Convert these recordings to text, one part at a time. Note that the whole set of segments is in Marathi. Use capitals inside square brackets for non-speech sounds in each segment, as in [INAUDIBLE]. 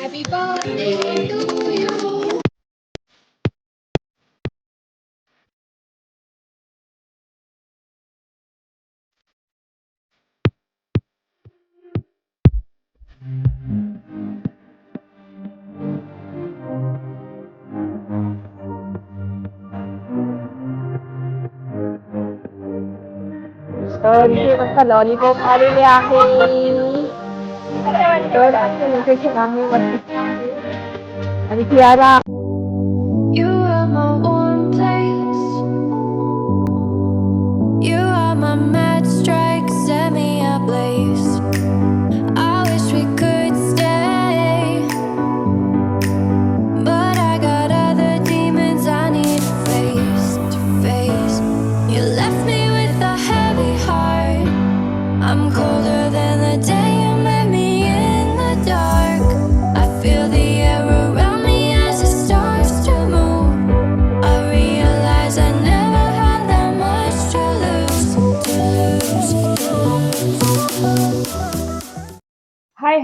Happy birthday to आता लॉलीपॉप आलेले आहे. तर आणि Kiara.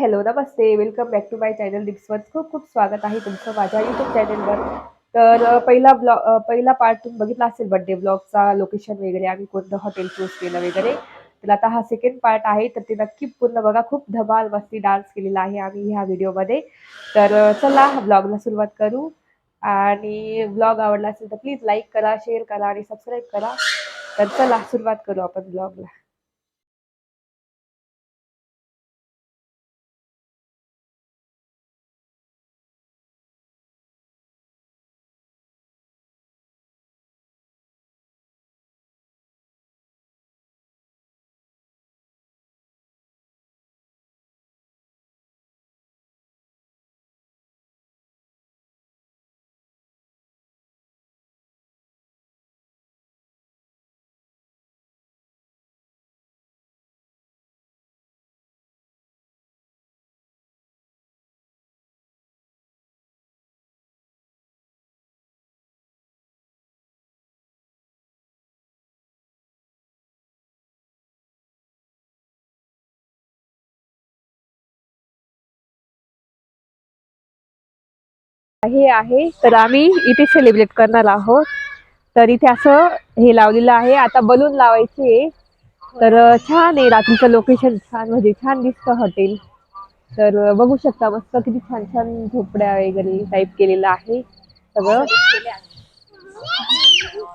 Hello Namaste. Welcome back to my channel डिप्सवर खूप खूप स्वागत आहे तुमचं माझ्या युट्यूब चॅनलवर तर पहिला ब्लॉग पहिला पार्ट तुम्ही बघितला असेल बड्डे ब्लॉगचा लोकेशन वगैरे आम्ही कोणतं हॉटेल चूज केलं वगैरे. तर आता हा सेकंड पार्ट आहे तर ते नक्की पूर्ण बघा. खूप धमाल मस्ती डान्स केलेला आहे आम्ही ह्या व्हिडिओमध्ये तर चला ब्लॉगला सुरुवात करू. आणि ब्लॉग आवडला असेल तर प्लीज लाईक करा शेअर करा आणि सबस्क्राईब करा. तर चला सुरुवात करू आपण ब्लॉगला हे आहे. तर आम्ही इथे सेलिब्रेट करणार आहोत. तर इथे असं हे लावलेलं आहे. आता बलून लावायचे तर छान आहे रात्रीचं लोकेशन छान म्हणजे छान दिसतं हॉटेल तर बघू शकता मस्त किती छान छान झोपड्या वगैरे टाईप केलेलं आहे. सगळं.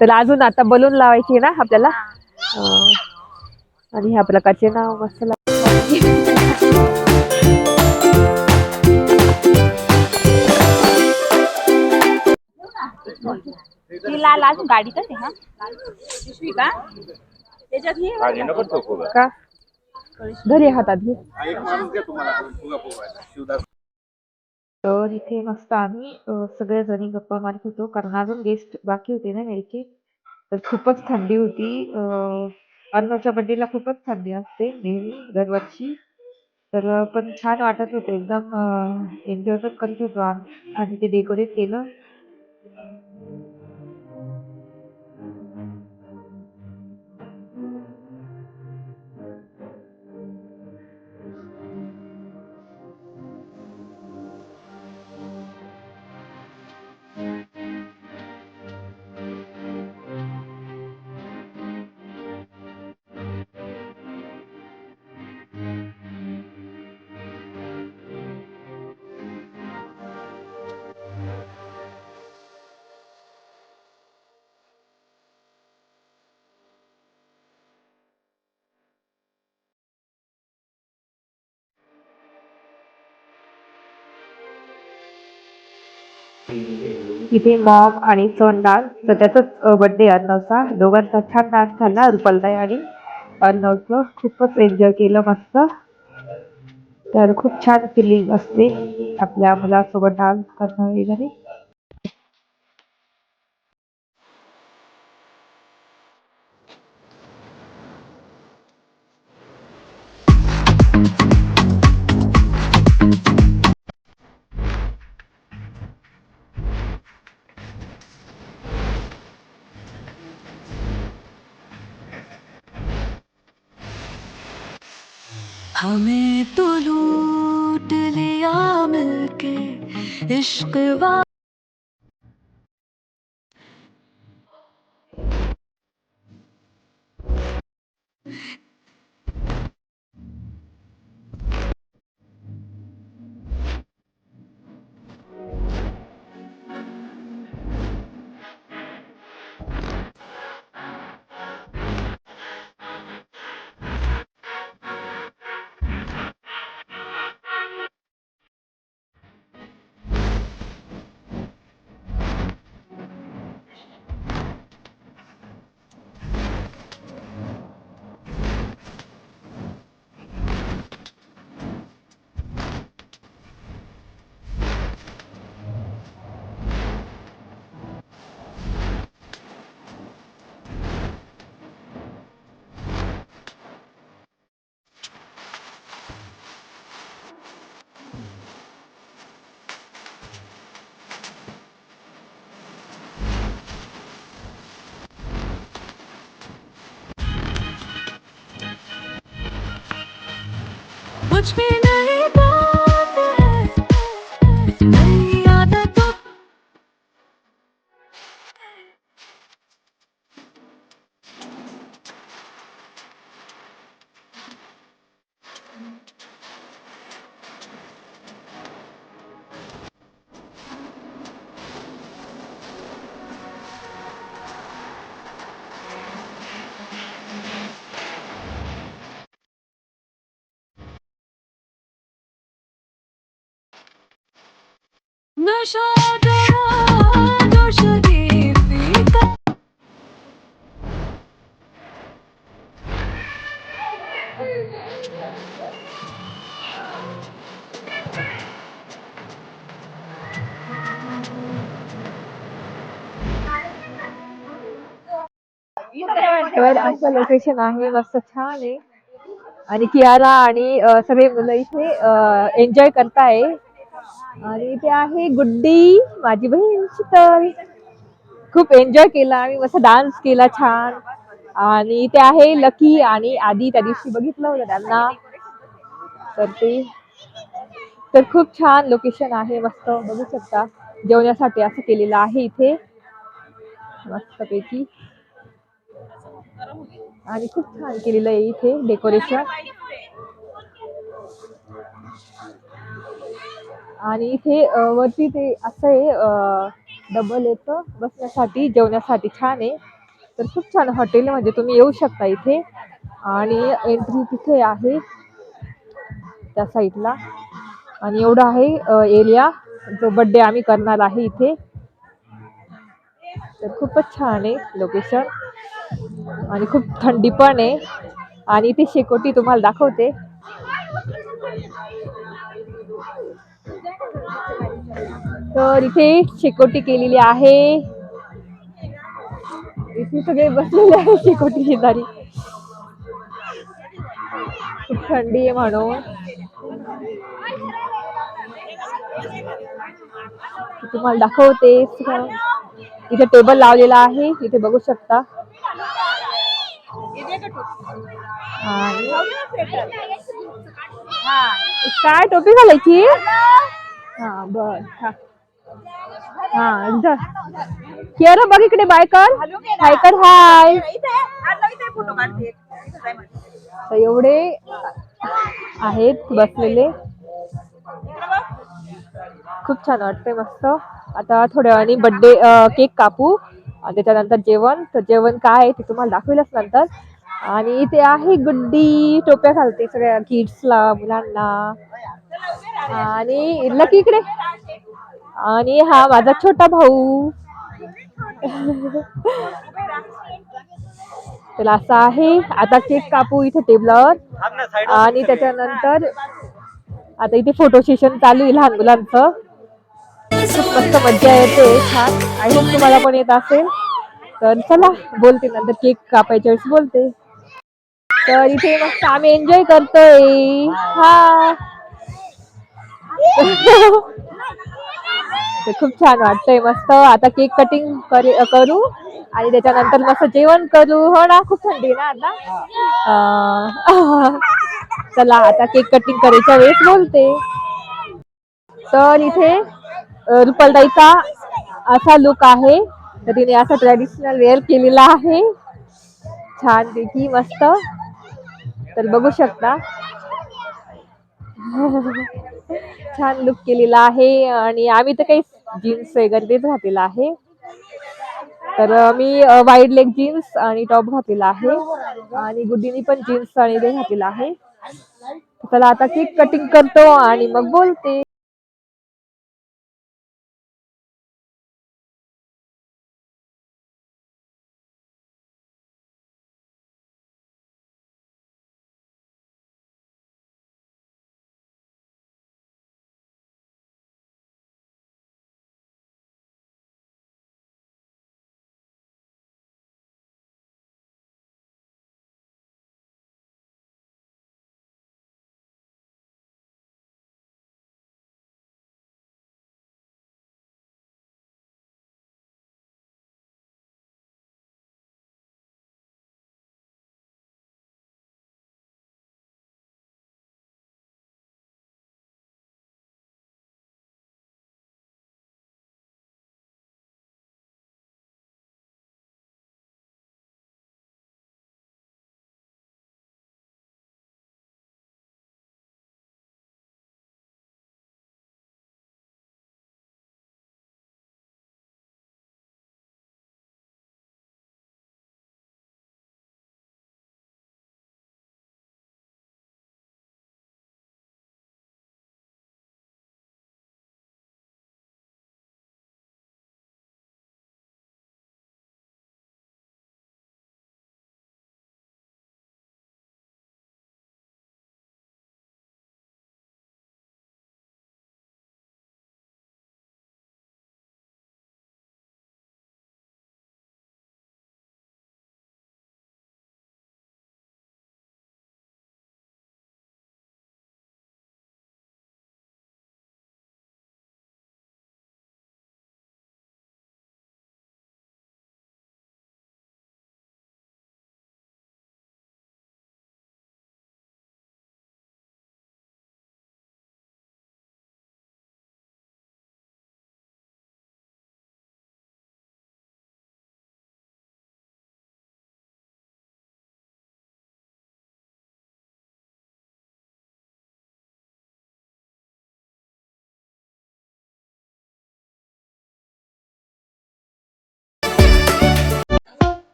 तर अजून आता बलून लावायचे ना आपल्याला? आणि ह्या प्रकारचे नाव मस्त लाव ती लाल अजून गाडीतच आहे हा. पिशवी का? त्याच्यात ही भाजी नको. का घरी हातात घे एक माणूस घ्या तुम्हाला फुगा फुगवायला. शिवदास तर इथे मस्त आम्ही अ, सगळ्या जणी गप्पा मारत होतो कारण अजून गेस्ट बाकी होते ना यायचे तर खूपच थंडी होती. अ, अन्नाच्या बड्डेला खूपच थंडी असते नेहमी दरवर्षी. तर अ, पण छान वाटत होतं. एकदम एन्जॉय पण करत होतो आम्ही. आणि ते डेकोरेट केलं. इथे मॉम आणि सन डान्स तर त्याचाच बर्थडे अर्णवचा दोघांचा छान डान्स झाला रुपलताई आणि अर्णवचं खूपच एन्जॉय केलं मस्त. तर खूप छान फिलिंग असते आपल्या मुलासोबत डान्स करणं वगैरे. हमें तो लूट लिया मिलके इश्क वा मुझ तर असं लोकेशन आहे मस्त छान आहे. आणि कियारा आणि सगळे मुलं इथे एन्जॉय करताय. आणि इथे आहे गुड्डी माझी बहीण शीतल. खूप एन्जॉय केला आणि मस्त डान्स केला छान. आणि इथे आहे लकी आणि आधी त्या दिवशी बघितलं होतं त्यांना. तर ते तर खूप छान लोकेशन आहे मस्त बघू शकता. जेवण्यासाठी असं केलेलं आहे इथे. मस्तपैकी. आणि खूप छान केलेलं आहे इथे डेकोरेशन आणि इथे वरती ते असं आहे डबल येतं. बसण्यासाठी जेवण्यासाठी छान आहे. तर खूप छान हॉटेल म्हणजे तुम्ही येऊ शकता इथे. आणि एंट्री तिथे आहे त्या साईडला आणि एवढा आहे एरिया जो बड्डे आम्ही करणार आहे इथे. तर खूपच छान आहे लोकेशन आणि खूप थंडी पण आहे. आणि इथे शेकोटी तुम्हाला दाखवते. तर इथे शेकोटी केलेली आहे. इथे सगळे बसलेले आहे शेकोटी शेजारी. खूप थंडी आहे म्हणून. तुम्हाला दाखवते. इथे टेबल लावलेला आहे. इथे बघू शकता. काय टोपी घालायची? हा बर हा. हा बघ इकडे बायकर. बायकर हाय. तर एवढे आहेत बसलेले. खूप छान वाटतंय मस्त. आता थोड्या वेळाने बर्थडे केक कापू आणि त्याच्यानंतर जेवण. तर जेवण काय आहे ते तुम्हाला दाखवेलच नंतर. आणि इथे आहे गुड्डी टोप्या घालते सगळ्या किड्सला मुलांना. आणि लकी इकडे. आणि हा माझा छोटा भाऊ. त्याला असं आहे. आता केक कापू इथे टेबलावर. आणि त्याच्यानंतर आता इथे फोटो सेशन चालू आहे लहान मुलांचं. खूप मस्त मज्जा येते. छान. आय होप तुम्हाला पण येत असेल. तर चला बोलते नंतर. केक कापायच्या वेळेस बोलते. तर इथे मस्त आम्ही एन्जॉय करतोय. हा. ते खूप छान वाटतंय. मस्त आता केक कटिंग करू आणि त्याच्यानंतर मस्त जेवण करू. हो ना खूप थंडी ना आता? [LAUGHS] चला आता केक कटिंग करायच्या वेळेस बोलते. तर इथे रुपलदाईचा असा लुक आहे. तर तिने असा ट्रॅडिशनल वेअर केलेला आहे. छान पैकी मस्त. तर बघू शकता. [LAUGHS] छान लुक केलेला आहे. आणि आम्ही तर काही जीन्स वगैरे तेच घातलेला आहे. तर मी वाईड लेग जीन्स आणि टॉप घातलेला आहे. आणि गुड्डीनी पण जीन्स आणि ते घातलेला आहे. चला आता केक कटिंग करतो आणि मग बोलते.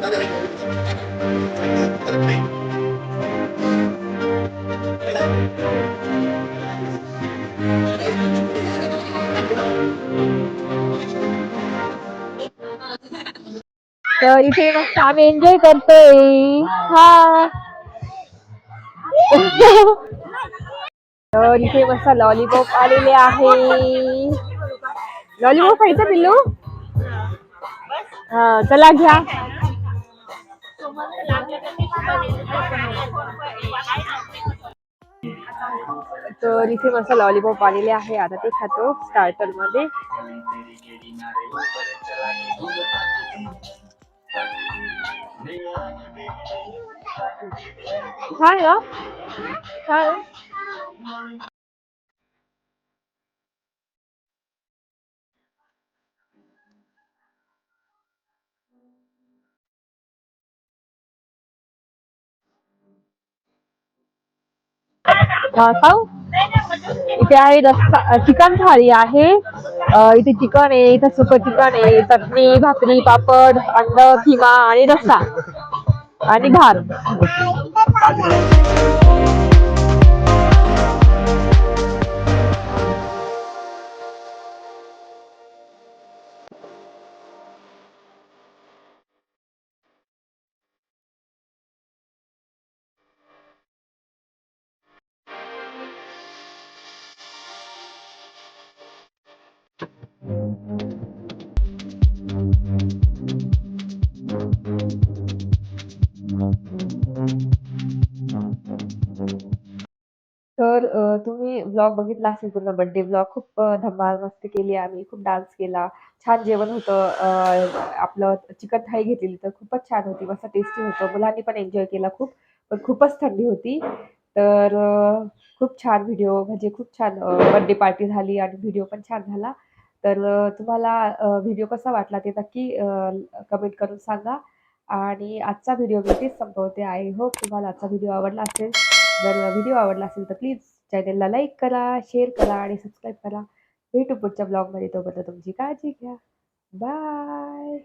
तर [LAUGHS] इथे मस्त आम्ही एन्जॉय करतोय. हा तर इथे मस्त लॉलीपॉप आलेले आहे. लॉलीपॉप खायचं पिल्लू? हा चला घ्या. तर इथे मस्त लॉलीपॉप आलेले आहे. आता ते खातो स्टार्टरमध्ये. छान आहे ना छान आहे. हा, खाऊ इथे आहे रस्सा चिकन थाळी आहे. इथे चिकन आहे इथे सुक चिकन आहे चटणी भाकरी पापड अंड किमा आणि रस्सा आणि घार. तर तुम्ही ब्लॉग बघितला असेल पूर्ण बर्थडे ब्लॉग खूप धमाल मस्ती केली आम्ही. खूप डान्स केला. छान जेवण होतं. आपलं चिकन थाळी घेतलेली तर खूपच छान होती. मस्त टेस्टी होतं. मुलांनी पण एन्जॉय केला खूप. पण खूपच थंडी होती. तर खूप छान व्हिडिओ म्हणजे खूप छान बर्थडे पार्टी झाली आणि व्हिडिओ पण छान झाला. तर तुम्हाला व्हिडिओ कसा वाटला ते नक्की कमेंट करून सांगा. आणि आजचा व्हिडिओ मी तेच संपवते. आय होप तुम्हाला आजचा व्हिडिओ आवडला असेल. जर व्हिडिओ आवडला असेल तर प्लीज चॅनलला लाईक करा, शेअर करा आणि सबस्क्राईब करा. भेटू पुढच्या ब्लॉगमध्ये. तोपर्यंत तुमची काळजी घ्या. बाय.